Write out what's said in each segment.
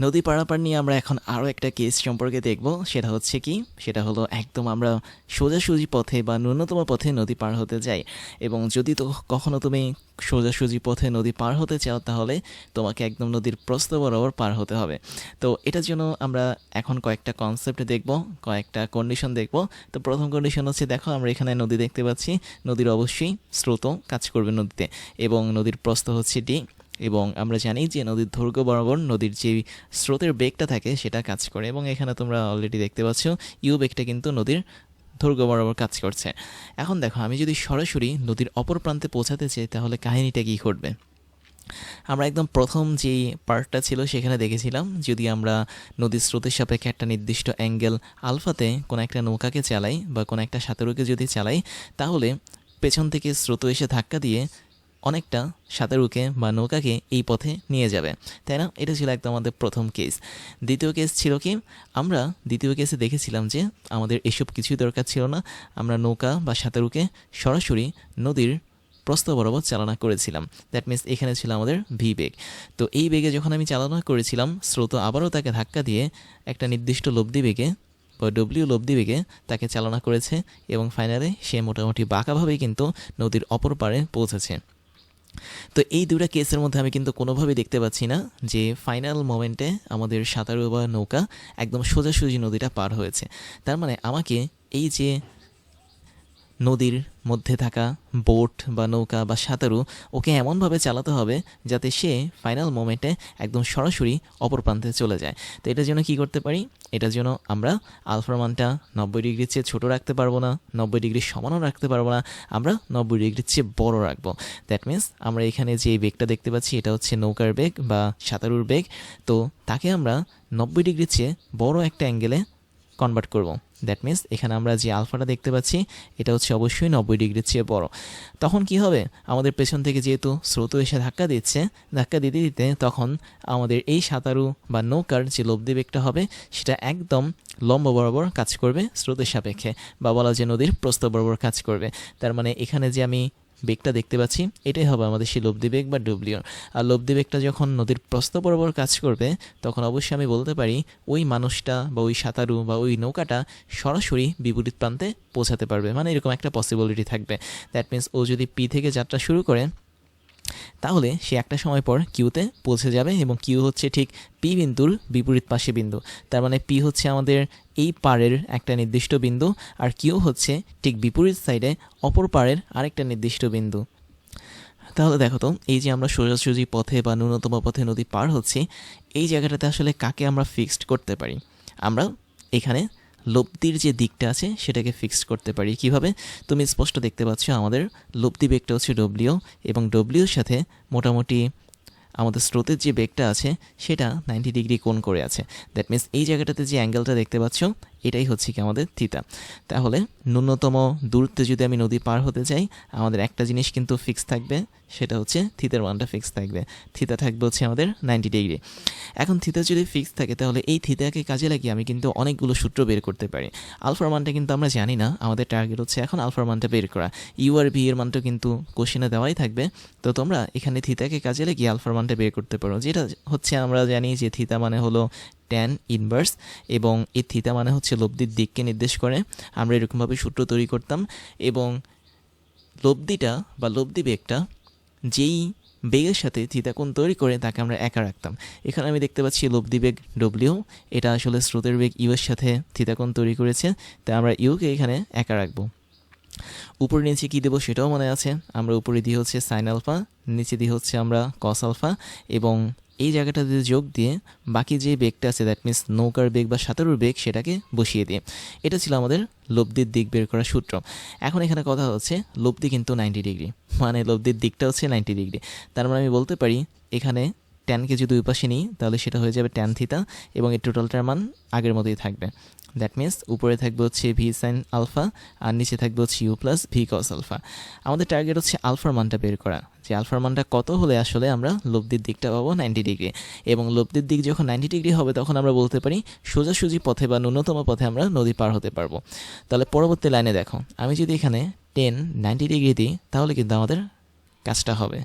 নদী পারাপার নিয়ে আমরা এখন আরও একটা কেস সম্পর্কে দেখব। সেটা হচ্ছে কি? সেটা হলো একদম আমরা সোজাসুজি পথে বা ন্যূনতম পথে নদী পার হতে যাই। এবং যদি তো কখনও তুমি সোজাসুজি পথে নদী পার হতে চাও, তাহলে তোমাকে একদম নদীর প্রস্থ বরাবর পার হতে হবে। তো এটার জন্য আমরা এখন কয়েকটা কনসেপ্ট দেখব, কয়েকটা কন্ডিশন দেখব। তো প্রথম কন্ডিশন হচ্ছে, দেখো, আমরা এখানে নদী দেখতে পাচ্ছি। নদীর অবশ্যই স্রোত কাজ করবে নদীতে এবং নদীর প্রস্থ হচ্ছে ডি এবং আমরা জানি যে নদীর দৈর্ঘ্য বরাবর নদীর যে স্রোতের বেগটা থাকে সেটা কাজ করে এবং এখানে তোমরা অলরেডি দেখতে পাচ্ছ, ইউ বেগটা কিন্তু নদীর দৈর্ঘ্য বরাবর কাজ করছে। এখন দেখো, আমি যদি সরাসরি নদীর অপর প্রান্তে পৌঁছাতে চাই, তাহলে কাহিনীটা কী ঘটবে? আমরা একদম প্রথম যেই পার্টটা ছিল সেখানে দেখেছিলাম, যদি আমরা নদীর স্রোতের সাপেক্ষে একটা নির্দিষ্ট অ্যাঙ্গেল আলফাতে কোনো একটা নৌকাকে চালাই বা কোনো একটা সাঁতারুকে যদি চালাই, তাহলে পেছন থেকে স্রোত এসে ধাক্কা দিয়ে অনেকটা সাঁতারুকে বা নৌকাকে এই পথে নিয়ে যাবে। তাই না? এটা ছিল একদম আমাদের প্রথম কেস দ্বিতীয় কেস ছিল কি? আমরা দ্বিতীয় কেসে দেখেছিলাম যে আমাদের এসব কিছুই দরকার ছিল না। আমরা নৌকা বা সাঁতারুকে সরাসরি নদীর প্রস্থ বরাবর চালনা করেছিলাম। দ্যাট মিনস এখানে ছিল আমাদের ভি বেগ তো এই বেগে যখন আমি চালনা করেছিলাম, স্রোত আবারও তাকে ধাক্কা দিয়ে একটা নির্দিষ্ট লব্ধি বেগে বা ডব্লিউ লব্ধি বেগে তাকে চালনা করেছে এবং ফাইনালে সে মোটামুটি বাঁকাভাবেই কিন্তু নদীর অপর পারে পৌঁছেছে। তো এই দুটা কেসের মধ্যে আমি কিন্তু কোনোভাবেই দেখতে পাচ্ছি না যে ফাইনাল মোমেন্টে আমাদের সাঁতারু বা নৌকা একদম সোজাসুজি নদীটা পার হয়েছে। তার মানে আমাকে এই যে নদীর মধ্যে থাকা বোট বা নৌকা বা সাঁতারু ওকে এমনভাবে চালাতে হবে যাতে সে ফাইনাল মোমেন্টে একদম সরাসরি অপর প্রান্তে চলে যায়। তো এটার জন্য কি করতে পারি? এটার জন্য আমরা আলফার মানটা নব্বই ডিগ্রির চেয়ে ছোটো রাখতে পারব না, নব্বই ডিগ্রির সমানও রাখতে পারব না, আমরা নব্বই ডিগ্রির চেয়ে বড় রাখব। দ্যাট মিন্স আমরা এখানে যে বেগটা দেখতে পাচ্ছি, এটা হচ্ছে নৌকার বেগ বা সাঁতারুর বেগ। তো তাকে আমরা নব্বই ডিগ্রির চেয়ে বড় একটা অ্যাঙ্গেলে কনভার্ট করব। দ্যাট মিন্স এখানে আমরা যে আলফাটা দেখতে পাচ্ছি, এটা হচ্ছে অবশ্যই নব্বই ডিগ্রির চেয়ে বড়। তখন কি হবে? আমাদের পেছন থেকে যেহেতু স্রোত এসে ধাক্কা দিচ্ছে, ধাক্কা দিতে দিতে তখন আমাদের এই সাঁতারু বা নৌকার যে লব্ধি বেগটা হবে, সেটা একদম লম্ব বরাবর কাজ করবে স্রোতের সাপেক্ষে, বা বলা যে নদীর প্রস্থ বরাবর কাজ করবে। তার মানে এখানে যে আমি বেগটা দেখতে পাচ্ছি, এটাই হবে আমাদের সেই লব্ধি বেগ বা ডব্লিউ আর লব্ধি বেগটা যখন নদীর প্রস্থ বরাবর কাজ করবে, তখন অবশ্যই আমি বলতে পারি ওই মানুষটা বা ওই সাঁতারু বা ওই নৌকাটা সরাসরি বিপরীত প্রান্তে পৌঁছাতে পারবে। মানে এরকম একটা পসিবিলিটি থাকবে। দ্যাট মিন্স ও যদি পি থেকে যাত্রা শুরু করে, তাহলে সে একটা সময় পর কিউতে পৌঁছে যাবে এবং কিউ হচ্ছে ঠিক পি বিন্দুর বিপরীত পাশে বিন্দু। তার মানে পি হচ্ছে আমাদের এই পাড়ের একটা নির্দিষ্ট বিন্দু আর কিউ হচ্ছে ঠিক বিপরীত সাইডে অপর পাড়ের আরেকটা নির্দিষ্ট বিন্দু। তাহলে দেখো তো, এই যে আমরা সোজাসুজি পথে বা ন্যূনতম পথে নদী পার হচ্ছি, এই জায়গাটাতে আসলে কাকে আমরা ফিক্সড করতে পারি? আমরা এখানে লব্ধির যে দিকটা আছে সেটাকে ফিক্সড করতে পারি। কীভাবে? তুমি স্পষ্ট দেখতে পাচ্ছ আমাদের লব্ধি বেগটা হচ্ছে ডব্লিউ এবং ডব্লিউর সাথে মোটামুটি আমাদের স্রোতের যে বেগটা আছে, সেটা নাইনটি ডিগ্রি কোণ করে আছে। দ্যাট মিন্স এই জায়গাটাতে যে অ্যাঙ্গেলটা দেখতে পাচ্ছ এটাই হচ্ছে কি আমাদের থিতা তাহলে ন্যূনতম দূরত্বে যদি আমি নদী পার হতে চাই, আমাদের একটা জিনিস কিন্তু ফিক্স থাকবে, সেটা হচ্ছে থিতার মানটা ফিক্স থাকবে। থিতা থাকবে হচ্ছে আমাদের নাইনটি ডিগ্রি এখন থিতা যদি ফিক্স থাকে, তাহলে এই থিতাকে কাজে লাগিয়ে আমি কিন্তু অনেকগুলো সূত্র বের করতে পারি। আলফার মানটা কিন্তু আমরা জানি না, আমাদের টার্গেট হচ্ছে এখন আলফার মানটা বের করা। ইউ আর ভি এর মানটা কিন্তু কোশ্চেনে দেওয়াই থাকবে। তো তোমরা এখানে থিতাকে কাজে লাগিয়ে আলফার মানটা বের করতে পারো। যেটা হচ্ছে আমরা জানি যে থিতা মানে হলো ট্যান ইনভার্স এবং এই থিতা মানে হচ্ছে লব্ধির দিককে নির্দেশ করে। আমরা এরকমভাবে সূত্র তৈরি করতাম এবং লব্ধিটা বা লব্ধি বেগটা যেই বেগের সাথে থিতা কোণ তৈরি করে তাকে আমরা একা রাখতাম। এখানে আমি দেখতে পাচ্ছি লব্ধি বেগ ডব্লিউ এটা আসলে স্রোতের বেগ ইউ এর সাথে থিতা কোণ তৈরি করেছে, তাই আমরা ইউকে এখানে একা রাখব। উপরে নিচে কী দেবো সেটাও মনে আছে, আমরা উপরে দিয়ে হচ্ছে সাইন আলফা নিচে দিয়ে হচ্ছে আমরা কস আলফা এবং এই জায়গাটাতে যোগ দিয়ে বাকি যে বেগটা আছে দ্যাট মিনস নৌকার বেগ বা সাঁতারুর বেগ, সেটাকে বসিয়ে দিয়ে। এটা ছিল আমাদের লব্ধির দিক বের করার সূত্র। এখন এখানে কথা হচ্ছে, লব্ধি কিন্তু নাইনটি ডিগ্রি মানে লব্ধির দিকটা হচ্ছে নাইনটি ডিগ্রি তার মানে আমি বলতে পারি, এখানে ট্যানকে যদি দুই পাশে নিই, তাহলে সেটা হয়ে যাবে ট্যান থিতা এবং এই টোটালটার মান আগের মতোই থাকবে। দ্যাট মিন্স উপরে থাকবে হচ্ছে ভি সাইন আলফা আর নিচে থাকবে হচ্ছে U plus V cos alpha আমাদের টার্গেট হচ্ছে আলফার মানটা বের করা। যে আলফার মানটা কত হলে আসলে আমরা লব্ধির দিকটা পাবো নাইনটি ডিগ্রি এবং লব্ধির দিক যখন নাইনটি ডিগ্রি হবে তখন আমরা বলতে পারি সোজাসুজি পথে বা ন্যূনতম পথে আমরা নদী পার হতে পারব। তাহলে পরবর্তী লাইনে দেখো। আমি যদি এখানে টেন নাইনটি ডিগ্রি দিই, তাহলে কিন্তু আমাদের কাজটা হবে।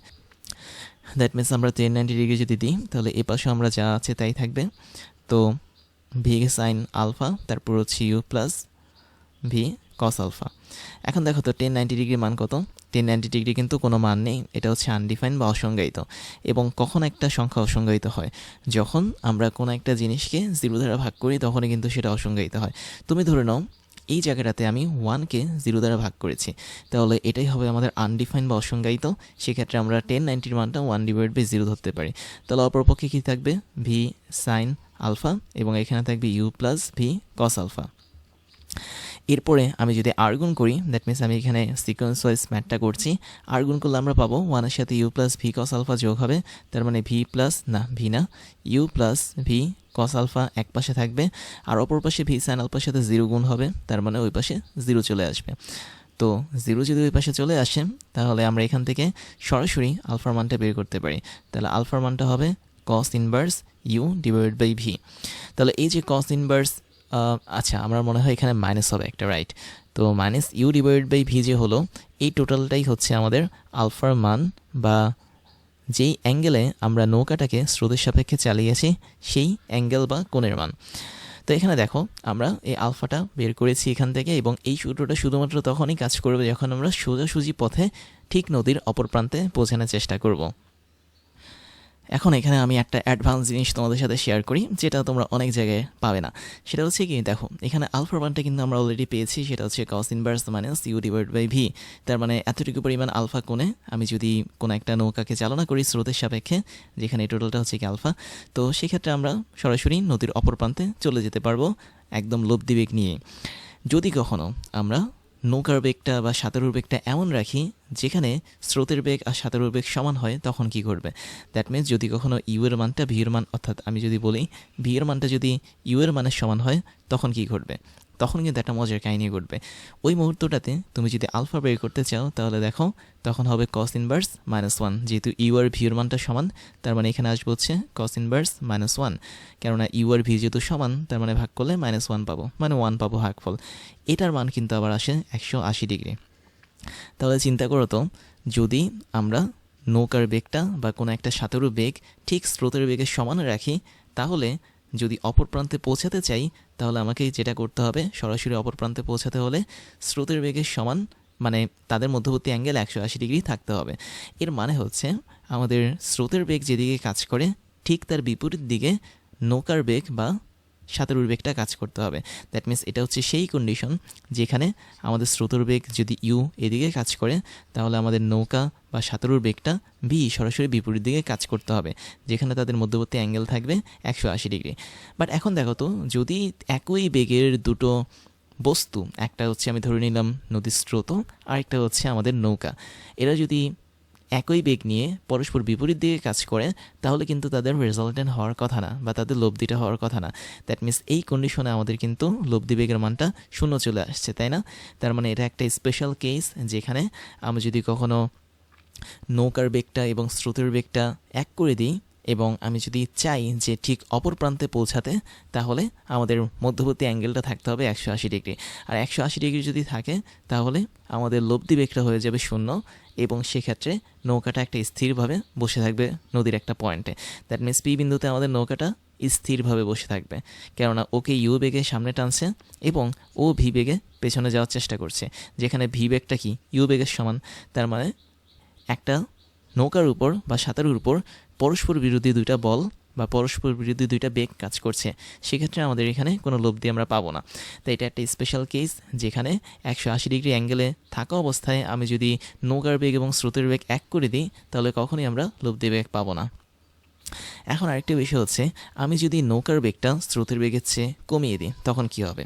দ্যাট মিনস আমরা টেন নাইনটি ডিগ্রি যদি দিই, তাহলে এ পাশে আমরা যা আছে তাই থাকবে। তো ভি সাইন আলফা, তারপর হচ্ছে u plus v cos alpha. এখন দেখো তো টেন নাইনটি ডিগ্রি মান কত? টেন নাইনটি ডিগ্রি কিন্তু কোনো মান নেই, এটা হচ্ছে আনডিফাইন বা অসংজ্ঞায়িত। এবং কখন একটা সংখ্যা অসংজ্ঞায়িত হয়? যখন আমরা কোনো একটা জিনিসকে জিরো দ্বারা ভাগ করি, তখনই কিন্তু সেটা অসংজ্ঞায়িত হয়। তুমি ধরে নাও, এই জায়গাটাতে আমি ওয়ানকে জিরো দ্বারা ভাগ করেছি। তাহলে এটাই হবে আমাদের আনডিফাইন বা অসংজ্ঞায়িত। সেক্ষেত্রে আমরা টেন নাইনটির মানটা ওয়ান ডিভাইড বাই জিরো ধরতে পারি। তাহলে অপরপক্ষে কী থাকবে? ভি সাইন আলফা এবং এখানে থাকবে u plus v cos alpha. এরপরে আমি যদি আর্গুন করি দ্যাট মিনস আমি এখানে সিকোয়েন্স ওয়াইজ ম্যাটটা করছি। আর্গুন করলে আমরা পাবো ওয়ানের সাথে u plus v cos alpha যোগ হবে, তার মানে ভি প্লাস না ভি না u plus v cos alpha এক পাশে থাকবে, আর অপর পাশে ভি সাইন আলফার সাথে জিরো গুণ হবে, তার মানে ওই পাশে জিরো চলে আসবে। তো জিরো যদি ওই পাশে চলে আসে, তাহলে আমরা এখান থেকে সরাসরি আলফার মানটা বের করতে পারি। তাহলে আলফার মানটা হবে cos inverse u divide by v তাহলে এই যে কস ইনভার্স আচ্ছা আমার মনে হয় এখানে মাইনাস হবে একটা রাইট তো minus u divide by v যে হলো, এই টোটালটাই হচ্ছে আমাদের আলফার মান বা যেই অ্যাঙ্গেলে আমরা নৌকাটাকে স্রোতের সাপেক্ষে চালিয়েছি সেই অ্যাঙ্গেল বা কোণের মান। তো এখানে দেখো, আমরা এই আলফাটা বের করেছি এখান থেকে এবং এই সূত্রটা শুধুমাত্র তখনই কাজ করবে যখন আমরা সোজাসুজি পথে ঠিক নদীর অপর প্রান্তে পৌঁছানোর চেষ্টা করব। এখন এখানে আমি একটা অ্যাডভান্স জিনিস তোমাদের সাথে শেয়ার করি, যেটা তোমরা অনেক জায়গায় পাবে না। সেটা হচ্ছে কি, দেখো, এখানে আলফা ওয়ানটা কিন্তু আমরা অলরেডি পেয়েছি, সেটা হচ্ছে cos inverse minus u divide by v তার মানে এতটুকু পরিমাণ আলফা কোণে আমি যদি কোনো একটা নৌকাকে চালনা করি স্রোতের সাপেক্ষে, যেখানে টোটালটা হচ্ছে কি আলফা, তো সেক্ষেত্রে আমরা সরাসরি নদীর অপর প্রান্তে চলে যেতে পারব, একদম লব্ধিবেগ নিয়ে। যদি কখনো আমরা নৌকার বেগটা বা সাঁতারুর বেগটা এমন রাখি, যেখানে স্রোতের বেগ আর সাঁতারুর বেগ সমান হয়, তখন কি করবে দ্যাট মিনস যদি কখনো ইউয়ের মানটা ভি এর মান, অর্থাৎ আমি যদি বলি, ভি এর মানটা যদি ইউয়ের মানের সমান হয়, তখন কি ঘটবে? তখন কিন্তু একটা মজার কাহিনী ঘটবে। ওই মুহূর্তটাতে তুমি যদি আলফা বের করতে চাও, তাহলে দেখো, তখন হবে কস ইনভার্স মাইনাস ওয়ান যেহেতু ইউ আর ভিউর মানটা সমান, তার মানে এখানে আসব হচ্ছে কস ইনভার্স মাইনাস ওয়ান কেননা ইউ আর ভি যেহেতু সমান, তার মানে ভাগ করলে মাইনাস ওয়ান পাবো। মানে ওয়ান পাবো ভাগফল। এটার মান কিন্তু আবার আসে একশো আশি ডিগ্রি। তাহলে চিন্তা করো তো, যদি আমরা নৌকার বেগটা বা কোনো একটা সাঁতারু বেগ ঠিক স্রোতের বেগের সমান রাখি, তাহলে যদি অপর প্রান্তে পৌঁছাতে চাই, তাহলে আমাকে যেটা করতে হবে, সরাসরি অপর প্রান্তে পৌঁছাতে হলে স্রোতের বেগের সমান মানে তাদের মধ্যবর্তী অ্যাঙ্গেল একশো আশি ডিগ্রি থাকতে হবে। এর মানে হচ্ছে আমাদের স্রোতের বেগ যেদিকে কাজ করে, ঠিক তার বিপরীত দিকে নৌকার বেগ বা সাঁতারুর বেগটা কাজ করতে হবে। দ্যাট মিন্স এটা হচ্ছে সেই কন্ডিশন যেখানে আমাদের স্রোতর বেগ যদি ইউ এদিকে কাজ করে, তাহলে আমাদের নৌকা বা সাঁতারুর বেগটা বি সরাসরি বিপরীত দিকে কাজ করতে হবে, যেখানে তাদের মধ্যবর্তী অ্যাঙ্গেল থাকবে একশো আশি ডিগ্রি বাট এখন দেখো তো, যদি একই বেগের দুটো বস্তু, একটা হচ্ছে আমি ধরে নিলাম নদীর স্রোত, আরেকটা হচ্ছে আমাদের নৌকা, এরা যদি একই বেগ নিয়ে পরস্পর বিপরীত দিকে কাজ করে তাহলে কিন্তু তাদের রেজাল্টেন্ট হওয়ার কথা না বা তাদের লব্ধিটা হওয়ার কথা না। দ্যাট মিনস এই কন্ডিশনে আমাদের কিন্তু লব্ধি বেগের মানটা শূন্য চলে আসছে, তাই না? তার মানে এটা একটা স্পেশাল কেস যেখানে আমি যদি কখনো নৌকার বেগটা এবং স্রোতের বেগটা এক করে দিই এবং আমি যদি চাই যে ঠিক অপর প্রান্তে পৌঁছাতে, তাহলে আমাদের মধ্যবর্তী অ্যাঙ্গেলটা থাকতে হবে একশো আশি ডিগ্রি। আর একশো আশি ডিগ্রি যদি থাকে, তাহলে আমাদের লব্ধি বেগটা হয়ে যাবে শূন্য এবং সেক্ষেত্রে নৌকাটা একটা স্থিরভাবে বসে থাকবে নদীর একটা পয়েন্টে। দ্যাট মিনস পি বিন্দুতে আমাদের নৌকাটা স্থিরভাবে বসে থাকবে। কেননা ওকে ইউ বেগে সামনে টানছে এবং ও ভি বেগে পেছনে যাওয়ার চেষ্টা করছে। যেখানে ভি বেগটা কি? ইউ বেগের সমান। তার মানে একটা নৌকার উপর বা সাঁতারের উপর পরস্পর বিরোধী দুইটা বল বা পরস্পর বিরোধী দুইটা বেগ কাজ করছে, সেক্ষেত্রে আমাদের এখানে কোনো লব্ধি আমরা পাবো না। তো এটা একটা স্পেশাল কেস যেখানে একশো আশি ডিগ্রি অ্যাঙ্গেলে থাকা অবস্থায় আমি যদি নৌকার বেগ এবং স্রোতের বেগ এক করে দিই, তাহলে কখনোই আমরা লব্ধি বেগ পাবো না। এখন আরেকটা বিষয় হচ্ছে, আমি যদি নৌকার বেগটা স্রোতের বেগের চেয়ে কমিয়ে দিই, তখন কি হবে?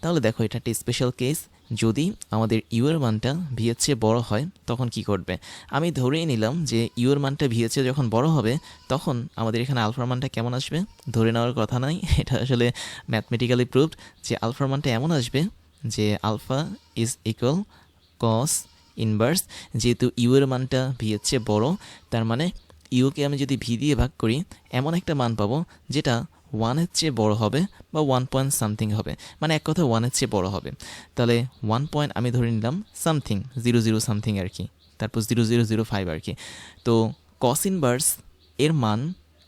তাহলে দেখো এটা একটা স্পেশাল কেস যদি আমাদের ইউর মানটা ভিয়ের চেয়ে বড় হয়, তখন কি করবে আমি ধরেই নিলাম যে ইউর মানটা ভিয়ের চেয়ে যখন বড় হবে, তখন আমাদের এখানে আলফার মানটা কেমন আসবে? ধরে নেওয়ার কথা নয় এটা আসলে ম্যাথমেটিক্যালি প্রুভড যে আলফার মানটা এমন আসবে যে alpha is equal cos inverse যেহেতু ইউর মানটা ভিয়ের চেয়ে বড়, তার মানে ইউকে আমি যদি ভি দিয়ে ভাগ করি, এমন একটা মান পাবো যেটা ওয়ানের চেয়ে বড় হবে বা ওয়ান পয়েন্ট সামথিং হবে। মানে এক কথা ওয়ানের চেয়ে বড় হবে। তাহলে ওয়ান পয়েন্ট আমি ধরে নিলাম সামথিং জিরো জিরো সামথিং আর কি। তারপর জিরো জিরো জিরো ফাইভ আর কি। তো কস ইনভার্স এর মান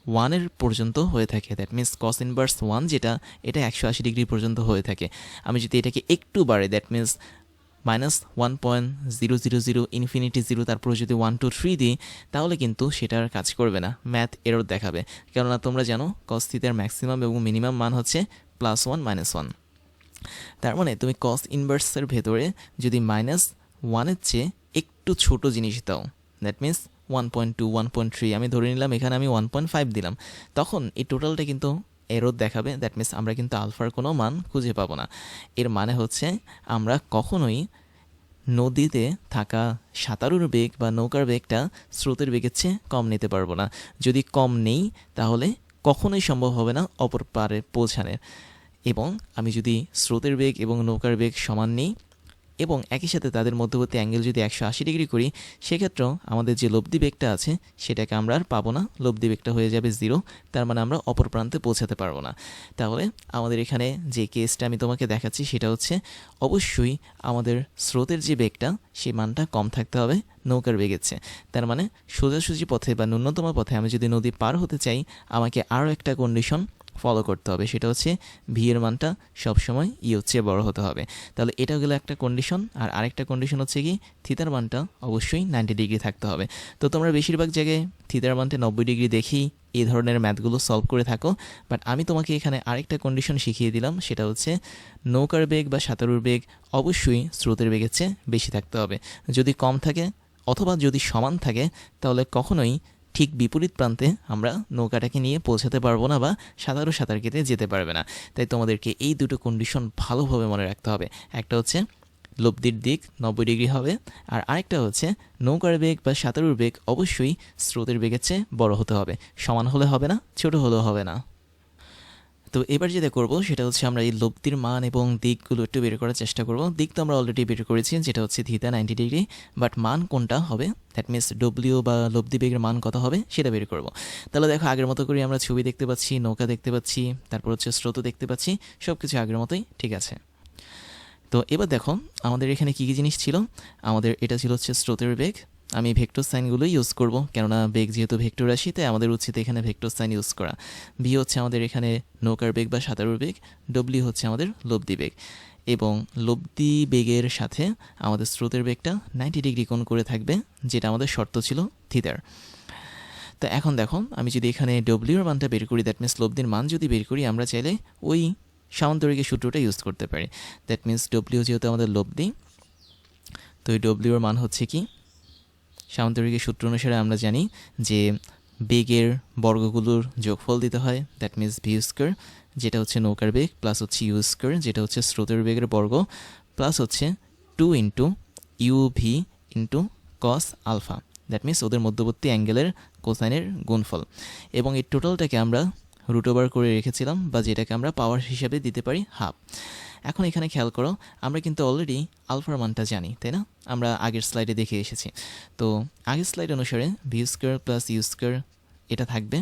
ওয়ানের পর্যন্ত হয়ে থাকে। That means cos inverse one যেটা, এটা একশো আশি ডিগ্রি পর্যন্ত হয়ে থাকে। আমি যদি এটাকে একটু বাড়ে that means minus one point zero zero zero infinity zero তারপরে যদি ওয়ান টু থ্রি দিই, তাহলে কিন্তু সেটা আর কাজ করবে না। ম্যাথ এরর দেখাবে। কেননা তোমরা জানো কস থিতার ম্যাক্সিমাম এবং মিনিমাম মান হচ্ছে প্লাস ওয়ান মাইনাস ওয়ান তার মানে তুমি কস ইনভার্সের ভেতরে যদি মাইনাস ওয়ানের চেয়ে একটু ছোট জিনিস দাও that means one point two one point three আমি ধরে নিলাম এখানে আমি ওয়ান পয়েন্ট ফাইভ দিলাম। তখন এই টোটালটা কিন্তু এরর দেখাবে দ্যাট মিন্স আমরা কিন্তু আলফার কোনো মান খুঁজে পাবো না। এর মানে হচ্ছে আমরা কখনোই নদীতে থাকা সাঁতারুর বেগ বা নৌকার বেগটা স্রোতের বেগের চেয়ে কম নিতে পারব না। যদি কম নেই, তাহলে কখনোই সম্ভব হবে না অপর পারে পৌঁছানোর। এবং আমি যদি স্রোতের বেগ এবং নৌকার বেগ সমান নিই এবং একই সাথে তাদের মধ্যবর্তী অ্যাঙ্গেল যদি একশো আশি ডিগ্রি করি, সেক্ষেত্রেও আমাদের যে লব্ধি বেগটা আছে, সেটাকে আমরা আর পাবো না। লব্ধি বেগটা হয়ে যাবে জিরো তার মানে আমরা অপর প্রান্তে পৌঁছাতে পারব না। তাহলে আমাদের এখানে যে কেসটা আমি তোমাকে দেখাচ্ছি, সেটা হচ্ছে অবশ্যই আমাদের স্রোতের যে বেগটা, সেই মানটা কম থাকতে হবে নৌকার চেয়ে। তার মানে সোজাসুজি পথে বা ন্যূনতম পথে আমি যদি নদী পার হতে চাই, আমাকে আরও একটা কন্ডিশন ফলো করতে হবে। সেটা হচ্ছে ভি এর মানটা সবসময় ই চেয়ে বড় হতে হবে। তাহলে এটা গেলে একটা কন্ডিশন আর আরেকটা কন্ডিশন হচ্ছে কি? থিতার মানটা অবশ্যই নাইনটি ডিগ্রি থাকতে হবে। তো তোমরা বেশিরভাগ জায়গায় থিতার মানটা নব্বই ডিগ্রি দেখেই এই ধরনের ম্যাথগুলো সলভ করে থাকো। বাট আমি তোমাকে এখানে আরেকটা কন্ডিশন শিখিয়ে দিলাম, সেটা হচ্ছে নৌকার বেগ বা সাঁতারুর বেগ অবশ্যই স্রোতের বেগের চেয়ে বেশি থাকতে হবে। যদি কম থাকে অথবা যদি সমান থাকে, তাহলে কখনোই ঠিক বিপরীত প্রান্তে আমরা নৌকাটাকে নিয়ে পৌঁছাতে পারব না বা সাঁতারও সাঁতার কেটে যেতে পারবে না। তাই তোমাদেরকে এই দুটো কন্ডিশন ভালোভাবে মনে রাখতে হবে। একটা হচ্ছে লব্ধির দিক নব্বই ডিগ্রি হবে আর আরেকটা হচ্ছে নৌকার বেগ বা সাঁতারুর বেগ অবশ্যই স্রোতের বেগের চেয়ে বড় হতে হবে। সমান হলে হবে না, ছোট হলেও হবে না। তো এবার যেটা করব সেটা হচ্ছে আমরা এই লব্ধির মান এবং দিকগুলো একটু বের করার চেষ্টা করব। দিক তো আমরা অলরেডি বের করেছি, যেটা হচ্ছে থিতা নাইনটি ডিগ্রি বাট মান কোনটা হবে? দ্যাট মিনস ডব্লিউ বা লব্ধি বেগের মান কত হবে? সেটা বের করব। তাহলে দেখো, আগের মতো করে আমরা ছবি দেখতে পাচ্ছি, নৌকা দেখতে পাচ্ছি, তারপর হচ্ছে স্রোত দেখতে পাচ্ছি সব কিছু আগের মতোই ঠিক আছে। তো এবার দেখো, আমাদের এখানে কী কী জিনিস ছিল? আমাদের, এটা ছিল হচ্ছে স্রোতের বেগ। আমি ভেক্টর সাইনগুলো ইউজ করব, কেননা বেগ যেহেতু ভেক্টর রাশি তাই আমাদের উচিত এখানে ভেক্টর সাইন ইউজ করা। বি হচ্ছে আমাদের এখানে নৌকার বেগ বা সাঁতারুর বেগ ডব্লিউ হচ্ছে আমাদের লব্ধি বেগ। এবং লব্ধি বেগের সাথে আমাদের স্রোতের বেগটা নাইনটি ডিগ্রি কোণ করে থাকবে, যেটা আমাদের শর্ত ছিল থিতার তো এখন দেখো, আমি যদি এখানে ডব্লিউর মানটা বের করি দ্যাট মিনস লব্ধির মান যদি বের করি, আমরা চাইলে ওই সামান্তরিকের সূত্রটা ইউজ করতে পারি। দ্যাট মিনস ডব্লিউ যেহেতু আমাদের লব্ধি, তো এই ডব্লিউর মান হচ্ছে কি? সামান্তরিকের সূত্র অনুসারে আমরা জানি যে বেগের বর্গগুলোর যোগফল দিতে হয় দ্যাট মিনস ভি স্কোয়ার যেটা হচ্ছে নৌকার বেগ প্লাস হচ্ছে ইউ স্কোয়ার যেটা হচ্ছে স্রোতের বেগের বর্গ প্লাস হচ্ছে two into u v into cos alpha that means ওদের মধ্যবর্তী অ্যাঙ্গেলের কোসাইনের গুণফল। এবং এই টোটালটাকে আমরা রুট ওভার করে রেখেছিলাম বা যেটাকে আমরা পাওয়ার হিসাবে দিতে পারি হাফ এখন এখানে খেয়াল করো, আমরা কিন্তু অলরেডি আলফার মানটা জানি, তাই না? আমরা আগের স্লাইডে দেখে এসেছি। তো আগের স্লাইড অনুসারে v square plus u square এটা থাকবে।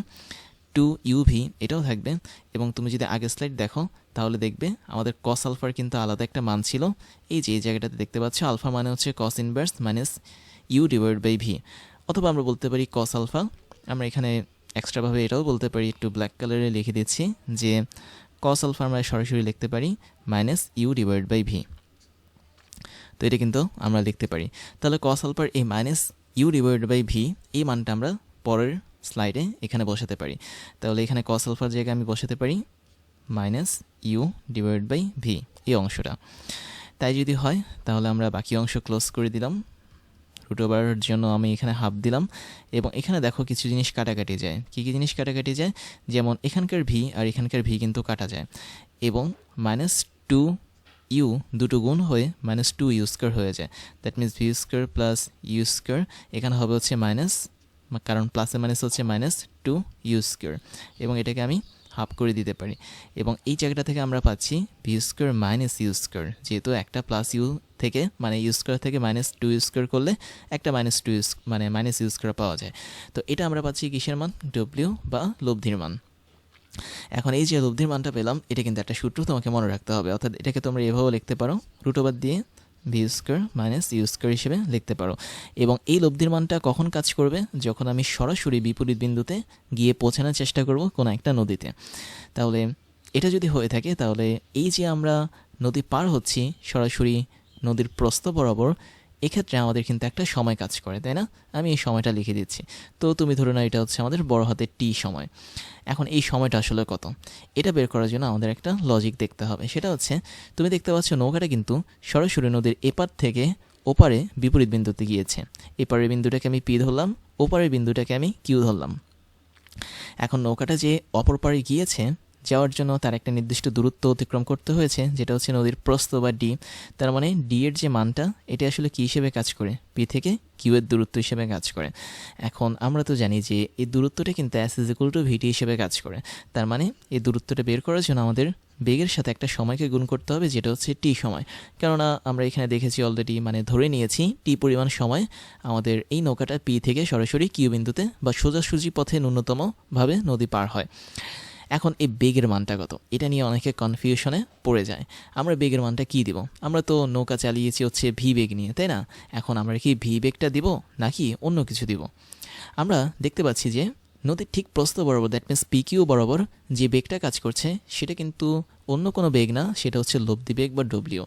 টু ইউভি এটাও থাকবে। এবং তুমি যদি আগের স্লাইড দেখো, তাহলে দেখবে আমাদের কস আলফার কিন্তু আলাদা একটা মান ছিল। এই যে, এই জায়গাটাতে দেখতে পাচ্ছ আলফা মানে হচ্ছে cos inverse minus u divide by v অথবা আমরা বলতে পারি কস আলফা আমরা এখানে এক্সট্রাভাবে এটাও বলতে পারি, একটু ব্ল্যাক কালারে লিখে দিচ্ছি যে কস আলফা আমরা সরাসরি লিখতে পারি minus u divide by v তো এটা কিন্তু আমরা লিখতে পারি। তাহলে কস আলফার এই minus u divide by v এই মানটা আমরা পরের স্লাইডে এখানে বসাতে পারি। তাহলে এখানে কস আলফার জায়গায় আমি বসাতে পারি minus u divide by v এই অংশটা। তাই যদি হয়, তাহলে আমরা বাকি অংশ ক্লোজ করে দিলাম। রুট জন্য আমি এখানে হাফ দিলাম এবং এখানে দেখো কিছু জিনিস কাটাকাটি যায়। কী কী জিনিস কাটাকাটি যায়? যেমন এখানকার ভি আর এখানকার ভি কিন্তু কাটা যায়। এবং মাইনাস টু ইউ দুটো গুণ হয়ে মাইনাস টু ইউ স্কোয়ার হয়ে যায়। That means v square plus u square এখানে হবে হচ্ছে মাইনাস কারণ প্লাসে মাইনাস হচ্ছে মাইনাস টু ইউ স্কোয়ার এবং এটাকে আমি হাফ করে দিতে পারি। এবং এই জায়গাটা থেকে আমরা পাচ্ছি v square minus u square যেহেতু একটা প্লাস ইউ থেকে মানে ইউজ স্কোয়ার থেকে মাইনাস টু ইউ স্কোয়ার করলে একটা মাইনাস টু ইউজ মানে মাইনাস ইউজ স্কোয়ার পাওয়া যায়। তো এটা আমরা পাচ্ছি কিসের মান? ডব্লিউ বা লব্ধির মান। এখন এই যে লব্ধির মানটা পেলাম, এটা কিন্তু একটা সূত্র, তোমাকে মনে রাখতে হবে। অর্থাৎ এটাকে তোমরা এভাবেও লিখতে পারো। রুট ওভার দিয়ে v square minus u square হিসেবে লিখতে পারো। এবং এই লব্ধির মানটা কখন কাজ করবে? যখন আমি সরাসরি বিপরীত বিন্দুতে গিয়ে পৌঁছানোর চেষ্টা করব কোনো একটা নদীতে। তাহলে এটা যদি হয়ে থাকে, তাহলে এই যে আমরা নদী পার হচ্ছি সরাসরি নদীর প্রস্থ বরাবর, এক্ষেত্রে আমাদের কিন্তু একটা সময় কাজ করে, তাই না? আমি এই সময়টা লিখে দিচ্ছি। তো তুমি ধরে নাও এটা হচ্ছে আমাদের বড় হাতের টি সময়। এখন এই সময়টা আসলে কত? এটা বের করার জন্য আমাদের একটা লজিক দেখতে হবে। সেটা হচ্ছে, তুমি দেখতে পাচ্ছ নৌকাটা কিন্তু সরাসরি নদীর এপার থেকে ওপারে বিপরীত বিন্দুতে গিয়েছে। এপারের বিন্দুটাকে আমি পি ধরলাম, ওপারের বিন্দুটাকে আমি কিউ ধরলাম। এখন নৌকাটা যে অপর পারে গিয়েছে যাওয়ার জন্য তার একটা নির্দিষ্ট দূরত্ব অতিক্রম করতে হয়েছে, যেটা হচ্ছে নদীর প্রস্থ বা ডি। তার মানে ডি এর যে মানটা, এটা আসলে কী হিসেবে কাজ করে? পি থেকে কিউ এর দূরত্ব হিসেবে কাজ করে। এখন আমরা তো জানি যে এই দূরত্বটা কিন্তু S is equal to V হিসেবে কাজ করে। তার মানে এই দূরত্বটা বের করার জন্য আমাদের বেগের সাথে একটা সময়কে গুণ করতে হবে, যেটা হচ্ছে টি সময়। কেননা আমরা এখানে দেখেছি অলরেডি মানে ধরে নিয়েছি টি পরিমাণ সময় আমাদের এই নৌকাটা পি থেকে সরাসরি কিউ বিন্দুতে বা সোজাসুজি পথে ন্যূনতমভাবে নদী পার হয়। এখন এই বেগের মানটা কত? এটা নিয়ে অনেকে কনফিউশনে পড়ে যায়। আমরা বেগের মানটা কী দিব? আমরা তো নৌকা চালিয়েছি হচ্ছে ভি বেগ নিয়ে, তাই না? এখন আমরা কি ভি বেগটা দিব নাকি অন্য কিছু দিব? আমরা দেখতে পাচ্ছি যে নদীর ঠিক প্রস্থ বরাবর দ্যাট মিন্স পিকিউ বরাবর যে বেগটা কাজ করছে, সেটা কিন্তু অন্য কোনো বেগ না, সেটা হচ্ছে লব্ধি বেগ বা ডব্লিউ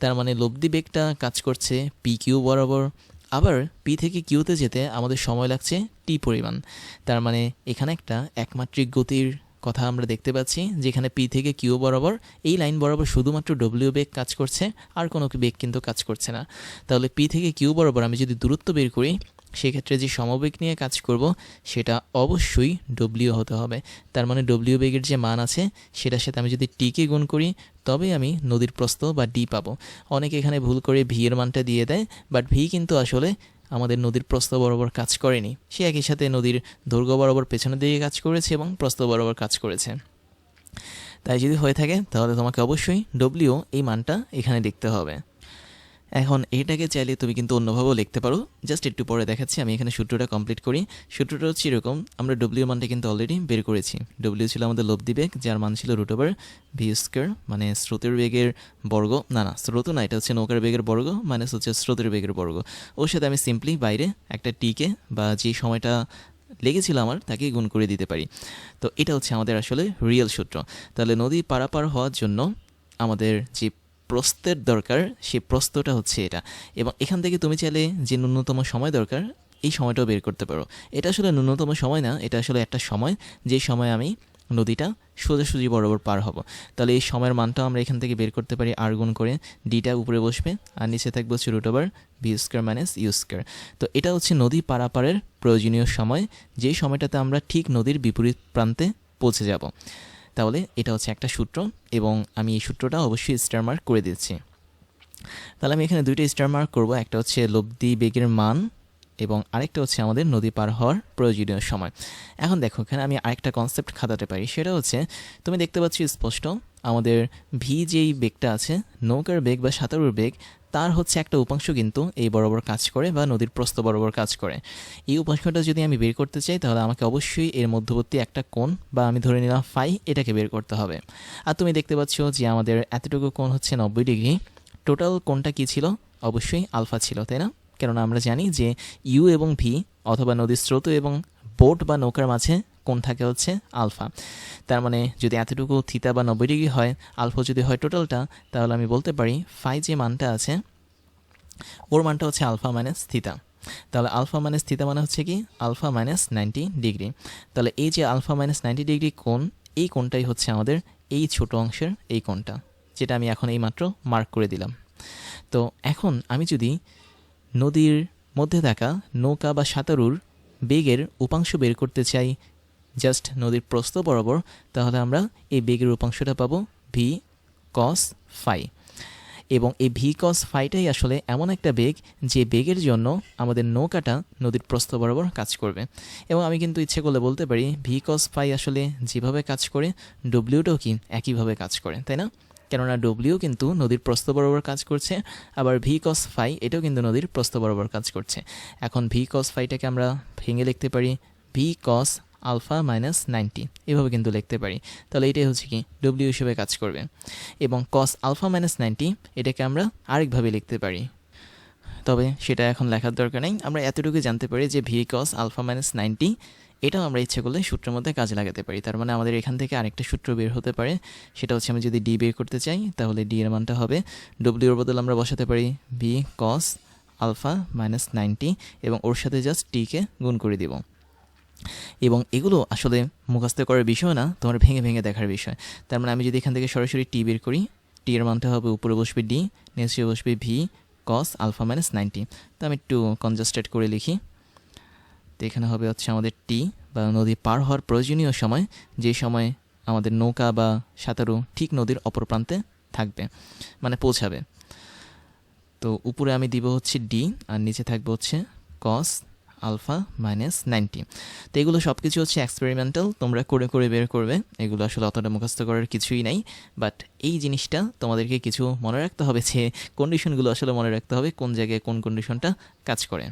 তার মানে লব্ধি বেগটা কাজ করছে পিকিউ বরাবর। আবার পি থেকে কিউতে যেতে আমাদের সময় লাগছে টি পরিমাণ। তার মানে এখানে একটা একমাত্রিক গতির কথা আমরা দেখতে পাচ্ছি, যেখানে পি থেকে কিউ বরাবর এই লাইন বরাবর শুধুমাত্র ডব্লিউ বেগ কাজ করছে, আর কোনো বেগ কিন্তু কাজ করছে না। তাহলে পি থেকে কিউ বরাবর আমি যদি দূরত্ব বের করি, সেক্ষেত্রে যে সমবেগ নিয়ে কাজ করব, সেটা অবশ্যই ডব্লিউ হতে হবে। তার মানে ডব্লিউ বেগের যে মান আছে, সেটার সাথে আমি যদি টিকে গুণ করি, তবেই আমি নদীর প্রস্থ বা ডি পাবো। অনেকে এখানে ভুল করে ভি এর মানটা দিয়ে দেয় বাট ভি কিন্তু আসলে আমাদের নদীর প্রস্থ বরাবর কাজ করেনি। সে একই সাথে নদীর দৈর্ঘ্য বরাবর পেছনের দিকে কাজ করেছে এবং প্রস্থ বরাবর কাজ করেছে। তাই যদি হয়ে থাকে, তাহলে তোমাকে অবশ্যই ডব্লিউ এই মানটা এখানে লিখতে হবে। এখন এটাকে চাইলে তুমি কিন্তু অন্যভাবেও লিখতে পারো। জাস্ট একটু পরে দেখাচ্ছি, আমি এখানে সূত্রটা কমপ্লিট করি। সূত্রটা হচ্ছে এরকম, আমরা ডব্লিউ মানটা কিন্তু অলরেডি বের করেছি। ডব্লিউ ছিল আমাদের লব্ধি বেগ, যার মান ছিল রুট ওভার ভি স্কোয়ার মানে স্রোতের বেগের বর্গ। না না, স্রোত না, এটা হচ্ছে নৌকার বেগের বর্গ মাইনাস হচ্ছে স্রোতের বেগের বর্গ। ওর সাথে আমি সিম্পলি বাইরে একটা টিকে বা যে সময়টা লেগেছিল আমার, তাকে গুণ করে দিতে পারি। তো এটা হচ্ছে আমাদের আসলে রিয়েল সূত্র। তাহলে নদী পারাপার হওয়ার জন্য আমাদের যে প্রস্তের দরকার, সেই প্রস্তটা হচ্ছে এটা। এবং এখান থেকে তুমি চাইলে যে ন্যূনতম সময় দরকার, এই সময়টাও বের করতে পারো। এটা আসলে ন্যূনতম সময় না, এটা আসলে একটা সময়। যে সময় আমি নদীটা সোজাসুজি বরাবর পার হব। তাহলে এই সময়ের মানটাও আমরা এখান থেকে বের করতে পারি আর গুণ করে ডিটা উপরে বসবে, আর নিচে থাকবে হচ্ছে root over b square minus u square তো এটা হচ্ছে নদী পারাপারের প্রয়োজনীয় সময়। যে সময়টাতে আমরা ঠিক নদীর বিপরীত প্রান্তে পৌঁছে যাব। তাহলে এটা হচ্ছে একটা সূত্র এবং আমি এই সূত্রটা অবশ্যই স্টার মার্ক করে দিচ্ছি তাহলে আমি এখানে দুইটা স্টার মার্ক করব, একটা হচ্ছে লব্ধি বেগের মান এবং আরেকটা হচ্ছে আমাদের নদী পার হওয়ার প্রয়োজনীয় সময়। এখন দেখো, এখানে আমি আরেকটা কনসেপ্ট খাতাতে পারি, সেটা হচ্ছে, তুমি দেখতে পাচ্ছ স্পষ্ট আমাদের ভি যেই বেগটা আছে, নৌকার বেগ বা সাঁতারুর বেগ, তার হচ্ছে একটা উপাংশ কিন্তু এই বরাবর কাজ করে বা নদীর প্রস্থ বরাবর কাজ করে। এই উপাংশটা যদি আমি বের করতে চাই, তাহলে আমাকে অবশ্যই এর মধ্যবর্তী একটা কোণ বা আমি ধরে নিলাম ফাই, এটাকে বের করতে হবে। আর তুমি দেখতে পাচ্ছ যে আমাদের এতটুকু কোণ হচ্ছে নব্বই ডিগ্রি। টোটাল কোণটা কী ছিল? অবশ্যই আলফা ছিল, তাই না? কেননা আমরা জানি যে ইউ এবং ভি অথবা নদীর স্রোত এবং বোট বা নৌকার মাঝে কোন থাকে হচ্ছে আলফা। তার মানে যদি এতটুকু থিতা বা নব্বই ডিগ্রি হয়, আলফা যদি হয় টোটালটা, তাহলে আমি বলতে পারি ফাই যে মানটা আছে, ওর মানটা হচ্ছে আলফা মাইনাস থিতা তাহলে আলফা মাইনাস থিতা মানে হচ্ছে কি? Alpha minus ninety degree. তাহলে এই যে আলফা মাইনাস নাইনটি ডিগ্রি কোণ, এই কোণটাই হচ্ছে আমাদের এই ছোট অংশের এই কোণটা, যেটা আমি এখন এই মাত্র মার্ক করে দিলাম। তো এখন আমি যদি নদীর মধ্যে থাকা নৌকা বা সাঁতারুর বেগের উপাংশ বের করতে চাই জাস্ট নদীর প্রস্থ বরাবর, তাহলে আমরা এই বেগের উপাংশটা পাবো ভি কস ফাই এবং এই ভি কস ফাইটাই আসলে এমন একটা বেগ যে বেগের জন্য আমাদের নৌকাটা নদীর প্রস্থ বরাবর কাজ করবে। এবং আমি কিন্তু ইচ্ছে করলে বলতে পারি ভি কস ফাই আসলে যেভাবে কাজ করে ডব্লিউটাও কি একইভাবে কাজ করে, তাই না? কেননা ডব্লিউ কিন্তু নদীর প্রস্থ বরাবর কাজ করছে, আবার ভি কস ফাই এটাও কিন্তু নদীর প্রস্থ বরাবর কাজ করছে। এখন ভি কস ফাইটাকে আমরা ভেঙে লিখতে পারি v cos alpha minus ninety. এভাবে কিন্তু লিখতে পারি। তাহলে এটাই হচ্ছে কি? ডব্লিউ হিসেবে কাজ করবে। এবং কস আলফা মাইনাস নাইনটি, এটাকে আমরা আরেকভাবে লিখতে পারি। তবে সেটা এখন লেখার দরকার নেই। আমরা এতটুকু জানতে পারি যে v cos alpha minus ninety, এটাও আমরা ইচ্ছে করলে সূত্রের মধ্যে কাজে লাগাতে পারি। তার মানে আমাদের এখান থেকে আরেকটা সূত্র বের হতে পারে। সেটা হচ্ছে আমি যদি ডি বের করতে চাই, তাহলে ডি এর মানটা হবে ডব্লিউর বদল আমরা বসাতে পারি v cos alpha minus ninety এবং ওর সাথে জাস্ট টিকে গুণ করে দিব। এবং এগুলো আসলে মুখস্থ করার বিষয় না, তোমার ভেঙে ভেঙে দেখার বিষয়। তার মানে আমি যদি এখান থেকে সরাসরি টি বের করি, টি এর মানটা হবে, উপরে বসবে ডি, নিচে বসবে v cos alpha minus ninety. তো আমি একটু কনজাস্টেড করে লিখি। তো এখানে হবে হচ্ছে আমাদের টি, বা নদী পার হওয়ার প্রয়োজনীয় সময়, যে সময় আমাদের নৌকা বা সাঁতারু ঠিক নদীর অপর প্রান্তে থাকবে মানে পৌঁছাবে। তো উপরে আমি দিব হচ্ছে ডি, আর নিচে থাকবে হচ্ছে কস আলফা মাইনাস নাইনটি। তো এগুলো সব কিছু হচ্ছে এক্সপেরিমেন্টাল তোমরা করে করে বের করবে। এগুলো আসলে অতটা মুখস্থ করার কিছুই নাই। বাট এই জিনিসটা তোমাদেরকে কিছু মনে রাখতে হবে যে কন্ডিশনগুলো আসলে মনে রাখতে হবে কোন জায়গায় কোন কন্ডিশনটা কাজ করে।